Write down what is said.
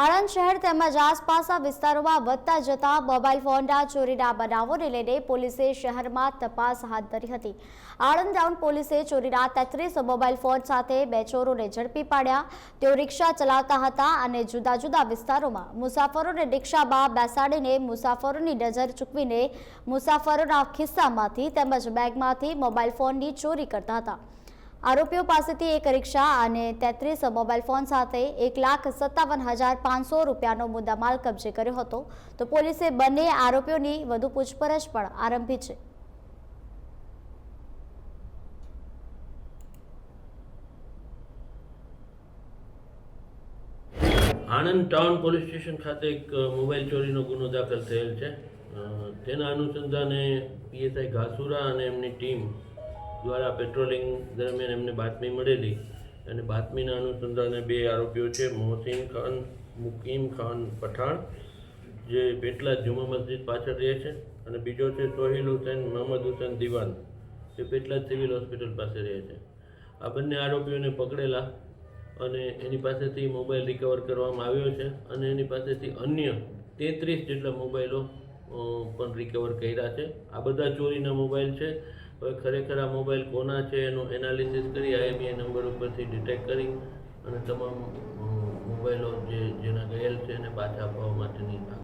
આણંદ શહેર તેમજ આસપાસના વિસ્તારોમાં વધતા જતા મોબાઈલ ફોનના ચોરીના બનાવોને લઈને પોલીસે શહેરમાં તપાસ હાથ ધરી હતી. આણંદ ટાઉન પોલીસે ચોરીના તેત્રીસ મોબાઈલ ફોન સાથે બે ચોરોને ઝડપી પાડ્યા. તેઓ રિક્ષા ચલાવતા હતા અને જુદા જુદા વિસ્તારોમાં મુસાફરોને રિક્ષામાં બેસાડીને મુસાફરોની નજર ચૂકવીને મુસાફરોના ખિસ્સામાંથી તેમજ બેગમાંથી મોબાઈલ ફોનની ચોરી કરતા હતા. આરોપીઓ પાસેથી એક રિક્ષા અને તેત્રીસ મોબાઈલ ફોન સાથે એક લાખ સત્તાવન હજાર પાંચસો રૂપિયાનો મુદ્દામાલ કબજે કર્યો હતો. તો પોલીસે બંને આરોપીઓની વધુ પૂછપરછ પણ આરંભી છે. આણંદ ટાઉન પોલીસ સ્ટેશન ખાતે એક મોબાઈલ ચોરીનો ગુનો દાખલ થયેલ છે. તેના અનુસંધાને પીએસઆઈ ઘાસુરા અને એમની ટીમ દ્વારા પેટ્રોલિંગ દરમિયાન એમને બાતમી મળેલી અને બાતમીના અનુસંધાને બે આરોપીઓ છે, મોહસિન ખાન, મુકીમ ખાન પઠાણ, જે પેટલા જુમા મસ્જિદ પાછળ રહે છે, અને બીજો છે સોહિલ હુસેન, મોહમ્મદ હુસેન દિવાન, જે પેટલા સિવિલ હોસ્પિટલ પાસે રહે છે. આ બંને આરોપીઓને પકડેલા અને એની પાસેથી મોબાઈલ રિકવર કરવામાં આવ્યો છે અને એની પાસેથી અન્ય તેત્રીસ જેટલા મોબાઈલો પણ રિકવર કર્યા છે. આ બધા ચોરીના મોબાઈલ છે. હવે ખરેખર આ મોબાઈલ કોના છે એનું એનાલિસિસ કરી આઈએમઈ નંબર ઉપરથી ડિટેક્ટ કરી અને તમામ મોબાઈલો જે, જેના ગયેલ છે એને પાછા આપવા માટેની